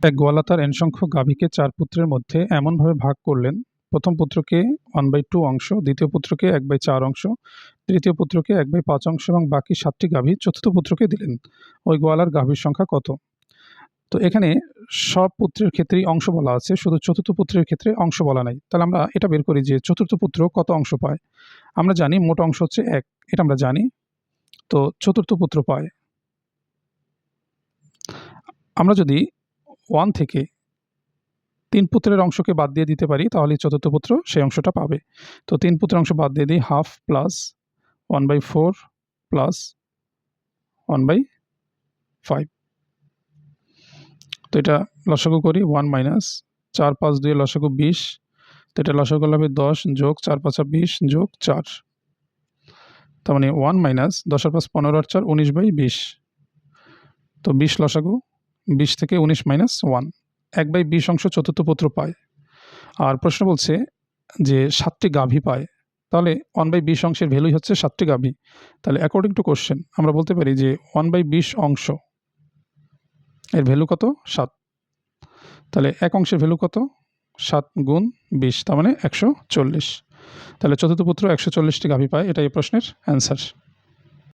এক গোয়ালা তার এন সংখ্যক গাভীকে চার পুত্রের মধ্যে এমনভাবে ভাগ করলেন, প্রথম পুত্রকে ওয়ান বাই টু অংশ, দ্বিতীয় পুত্রকে এক বাই চার অংশ, তৃতীয় পুত্রকে এক বাই পাঁচ অংশ এবং বাকি সাতটি গাভী চতুর্থ পুত্রকে দিলেন। ওই গোয়ালার গাভীর সংখ্যা কত? তো এখানে সব পুত্রের ক্ষেত্রেই অংশ বলা আছে, শুধু চতুর্থ পুত্রের ক্ষেত্রে অংশ বলা নাই। তাহলে আমরা এটা বের করি যে চতুর্থ পুত্র কত অংশ পায়? আমরা জানি মোট অংশ হচ্ছে এক, এটা আমরা জানি। তো চতুর্থ পুত্র পায়। আমরা যদি ওয়ান থেকে তিন পুত্রের অংশকে বাদ দিয়ে দিতে পারি, তাহলে চতুর্থ পুত্র সেই অংশটা পাবে। তো তিন পুত্রের অংশ বাদ দিয়ে দিই, half plus one by four plus one by five. তো এটা লসাগু করি, ওয়ান মাইনাস চার পাঁচ দুই লসাগু বিশ। তো এটা লসাগু হবে দশ যোগ চার পাঁচা বিশ যোগ চার। তার মানে ওয়ান মাইনাস দশের পাঁচ পনেরো আর চার, উনিশ বাই বিশ। তো বিশ লসাগু বিশ থেকে উনিশ মাইনাস ওয়ান এক বাই বিশ অংশ চতুর্থ পুত্র পায়। আর প্রশ্ন বলছে যে সাতটি গাভী পায়। তাহলে ওয়ান বাই বিশ অংশের ভ্যালুই হচ্ছে সাতটি গাভী। তাহলে অ্যাকর্ডিং টু কোশ্চেন আমরা বলতে পারি যে ওয়ান বাই বিশ অংশ এর ভ্যালু কত? সাত। তাহলে এক অংশের ভ্যালু কত? সাত গুণ বিশ, তার মানে একশো চল্লিশ। তাহলে চতুর্থ পুত্র একশো চল্লিশটি গাভী পায় এটা এই প্রশ্নের অ্যান্সার